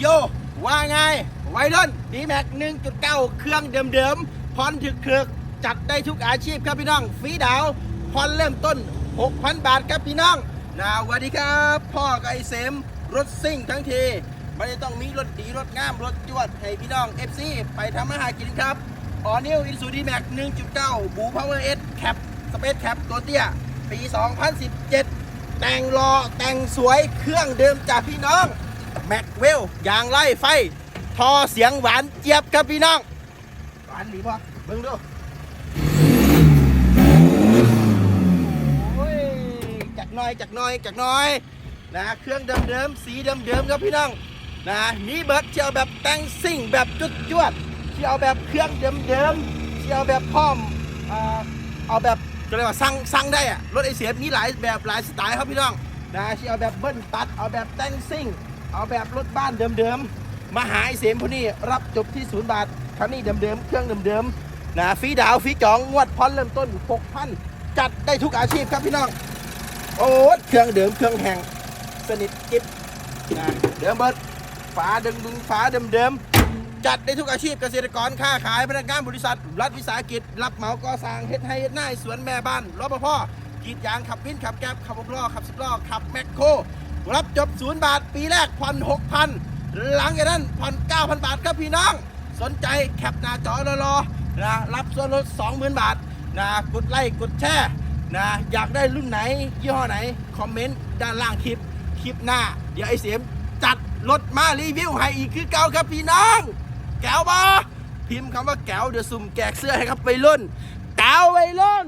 โย ว่าไงไวรุ่นดีแม็ก1.9 เครื่องเดิมๆพรถึกเครือกจัดได้ทุกอาชีพครับพี่น้องฟรีดาวพรเริ่มต้น 6,000 บาทครับพี่น้องนะสวัสดีครับ พ่อกับไอเสมรถซิ่งทั้งทีไม่ได้ต้องมีรถดีรถงามรถจวดให้พี่น้อง FC ไปทำมาหากินครับออนิวอินซูดีแม็ก1.9 บูพาวเวอร์เอสแคปสเปซแคปตัวเตี้ย ปี 2017 แต่งรอแต่งสวยเครื่องเดิมจากพี่น้อง แม็กเวลยางไล่ไฟ ทอเสียงหวานเจี๊ยบครับพี่น้อง หวานหรือเปล่าเบิ่งดูโอ้ยจักหน้อยจักหน้อยจักหน้อยนะเครื่องเดิมๆสีเดิมๆครับพี่น้องนะมีเบิร์ดเชียวแบบแต่งซิ่งแบบจุดจวดเชียวแบบเครื่องเดิมๆเชียวแบบพร้อมอ่าเอาแบบจะเรียกว่าสั่งสั่งได้อะรถไอเสียมีหลายแบบหลายสไตล์ครับพี่น้องนะเชียวแบบเบิ้ลตัดเอาแบบแต่งซิ่ง เอาแบบรถบ้านเดิมๆ มาหาไอเสมพวกนี้รับจบที่ศูนย์บาทคันนี้เดิมๆ เครื่องเดิมๆนะฟรีดาวฟรีจองงวดพอนเริ่มต้น6,000จัดได้ทุกอาชีพครับพี่น้อง โอ้เครื่องเดิมเครื่องแห่งสนิทกิ๊บนะเดิมเบิดฝาดึงดึงฝาเดิมๆ จัดได้ทุกอาชีพเกษตรกรค้าขายพนักงานบริษัท รัฐวิสาหกิจ รับเหมาก่อสร้างเฮ็ดให้เฮ็ดหน้าสวนแม่บ้านรปภกรีดยางขับวินขับแก๊บขับหกล้อขับสิบล้อขับแมคโคร รับจบศูนย์บาท ปีแรกผ่อนหกพันหลังจากนั้นผ่อนเก้าพันบาทครับพี่น้อง สนใจแคปหน้าจอรอนะรับส่วนลดสองหมื่นบาทนะกดไลค์กดแชร์นะอยากได้รุ่นไหน ยี่ห้อไหน คอมเมนต์ด้านล่างคลิป คลิปหน้า เดี๋ยวไอเสียมจัดรถมารีวิวให้อีกคือเก่าครับพี่น้อง แก้วบอพิมพ์คำว่าแก้วเดี๋ยวสุ่มแจกเสื้อให้ครับไปรุ่นแก้วไปรุ่น